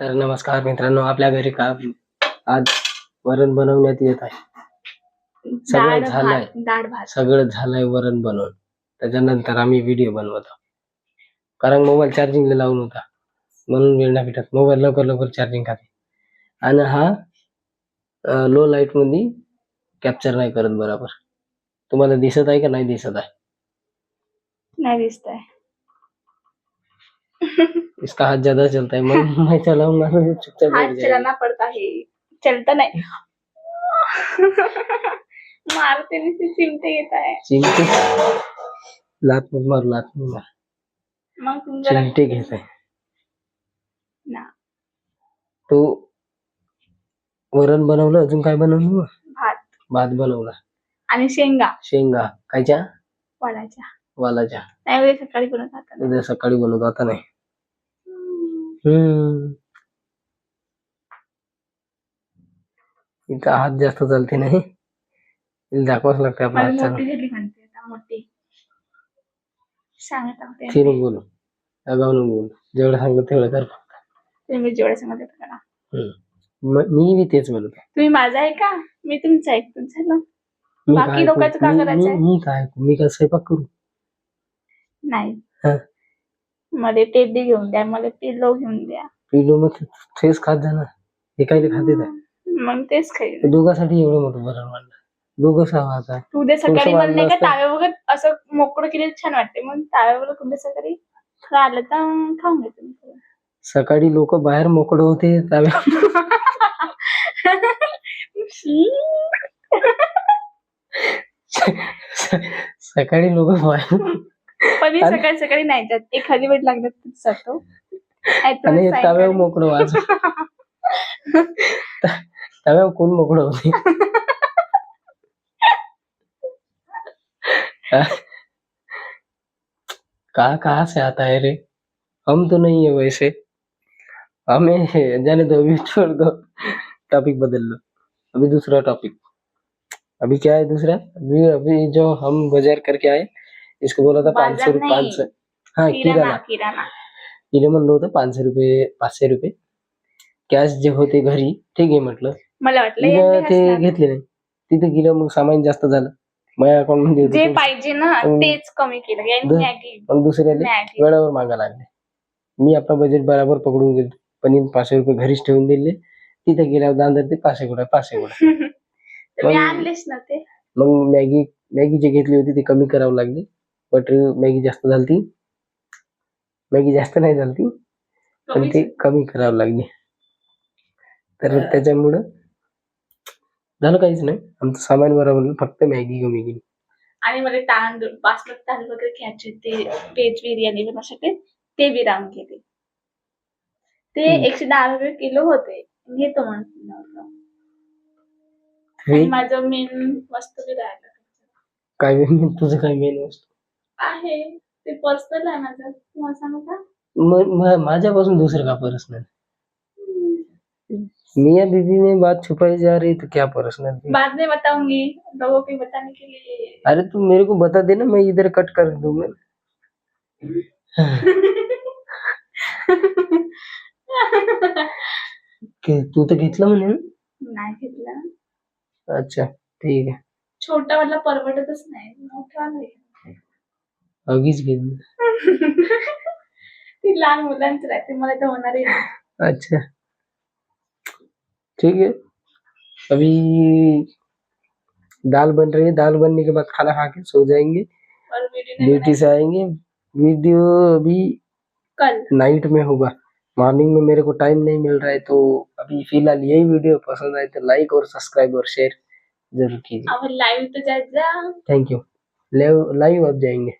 तर नमस्कार मित्रांनो आपल्या घरी का आज वरण बनवण्यात येत आहे. सगळं झालंय. भात डाळ भात. सगळं झालंय वरण बनवून. त्याच्यानंतर आम्ही व्हिडिओ बनवतो. कारण मोबाईल चार्जिंगला लावून होता. म्हणून वेळ नाही भेटत. मोबाईल लवकर लवकर चार्जिंग खाते. आणि हा लो लाइटमध्ये कॅप्चर नाही करत बरोबर. तुम्हाला दिसत आहे का नाही दिसत आहे? नाही दिसत आहे. इसका हात ज्यादा चलता है मैं मैं चलाऊंगा तो ये चुपचाप हाथ चलाना पड़ता है। चलता नाही। मारते नुसते चिमटे घेत आहे चिमटे? लात मत मार लात मार। मग जरा चिमटे घेत आहे ना। तो वरण बनवलं? अजून काय बनवलं मग? भात। भात बनवला. आणि शेंगा. शेंगा. कायच्या वालाच्या वालाच्या. नाही उद्या सकाळी बनवत आता. उद्या सकाळी बनवतो आता नाही. हम्म. इथं हात जास्त चालते नाही. दाखवाच लागते आपला हात मोठी चालू झाली म्हणते आता मोठी. सांगत आहोते ते नको बोलू. बोलू. जेवढं सांगतो तेवढं कर तुम्ही जेवढे सांगत होते करा. हम्म. म- मी बी तेच म्हणतो तुम्ही माझा आहे का? मी तुमचं झालं मी बाकी काय लोकांचं करू? काय मी- करायचंय? मी- मी काय? मी काय स्वयंपाक करू? नाही. हा. मध्ये टेडी घेऊन द्या मला पिलो घेऊन द्या पिलो मग फेस खात जाणार हे काय खाते काय मग तेच खाईल दोघांसाठी एवढं मोठं बरं म्हणलं दोघं सहा आता उद्या सकाळी मला नाही का. ताव्या वगैरे असं मोकळं केलेलं छान वाटते मग ताव्या वगैरे उद्या सकाळी आलं तर खाऊन घेतो. सकाळी लोक बाहेर मोकळे होते शी. सकाळी लोक बाहेर मी आणि- सकाळी सकाळी नाही जात. एखादी वेळ लागलं तर जातो. नाहीतर आणि सायंकाळी. त्यावेळी मोकळं वाज कोण मोकळं होते? कहा कहाँ से आता है रे? हम तो नहीं है वैसे. हमें जाने दो अभी छोड़ दो टॉपिक बदल लो अभी दूसरा टॉपिक अभी क्या है दूसरा? अभी अभी जो हम बाजार करके आए इसको बोला था पाँच सौ नहीं. पाँच सौ। हाँ किराणा तिने म्हणलं होतं पाचशे रुपये पाचशे रुपये। कॅश जे होते घरी ते घे म्हटलं. मला वाटलं तिनं यांनी ते. घेतले नाही. तिथे गेलं मग सामान जास्त झालं. माझ्या अकाउंटमध्ये जे होतं. पाहिजे ना हम्म. तेच कमी केलं. यांनी द- मॅगी मग दुसऱ्याला मॅगी वेळेवर मागा लागले. मी आपला बजेट बराबर पकडून गेलो. पण पाचशे रुपये घरीच ठेवून दिले. तिथे गेल्यावर दांदर ते पाचशे कुठे पाचशे तुम्ही मग- आणलेच ना ते मग मॅगी मॅगी जे घेतली होती ती कमी करावं लागली. बट मॅगी जास्त झालती. मॅगी जास्त नाही झालती पण ते कमी करावं लागली. तर त्याच्यामुळं झालं काहीच नाही. आमचं सामान बरोबर फक्त मॅगी कमी केली. आणि मला तांदूळ बासमती तांदूळ वगैरे घ्यायचे ते व्हेज बिर्याणी बनवण्यासाठी ते बी राहून गेले. ते. एकशे दहा रुपये किलो होते. घेतो म्हणून आणि माझं मेन वस्तू बी राहिलं. काय main- तुझं काय मेन वस्तू? आहे. ते पर्सनल आहे माझं. तुम्हाला सांगू का? म- म- माझ्यापासून दुसरं का पर्सनल मियाँ बीबी में बात छुपाई जा रही तो क्या पर्सनल बाद में बताऊंगी. लोगों को बताने के लिए. अरे तू मेरे को बता देना मैं इधर कट कर दूंगा के- तू तर घेतलं म्हणे ना? नाही घेतला. अच्छा ठीक आहे. छोटा वाला परवडतच नाही. मोठा नाही. अगीच घेतलं ती लहान मुलांच राहते मला तर होणार आहे. अच्छा. ठीक है अभी दाल बन रही है दाल बनने के बाद खाना खा के सो जाएँगे. और वीडियो नहीं ड्यूटी से आएँगे. वीडियो अभी कल. नाइट में होगा. मॉर्निंग में मेरे को टाइम नहीं मिल रहा है तो अभी फ़िलहाल यही वीडियो पसंद आए तो लाइक और सब्सक्राइब और शेयर ज़रूर कीजिए. अब लाईव्ह तर जायचं थैंक यू लाइव लाइव अब जाएँगे.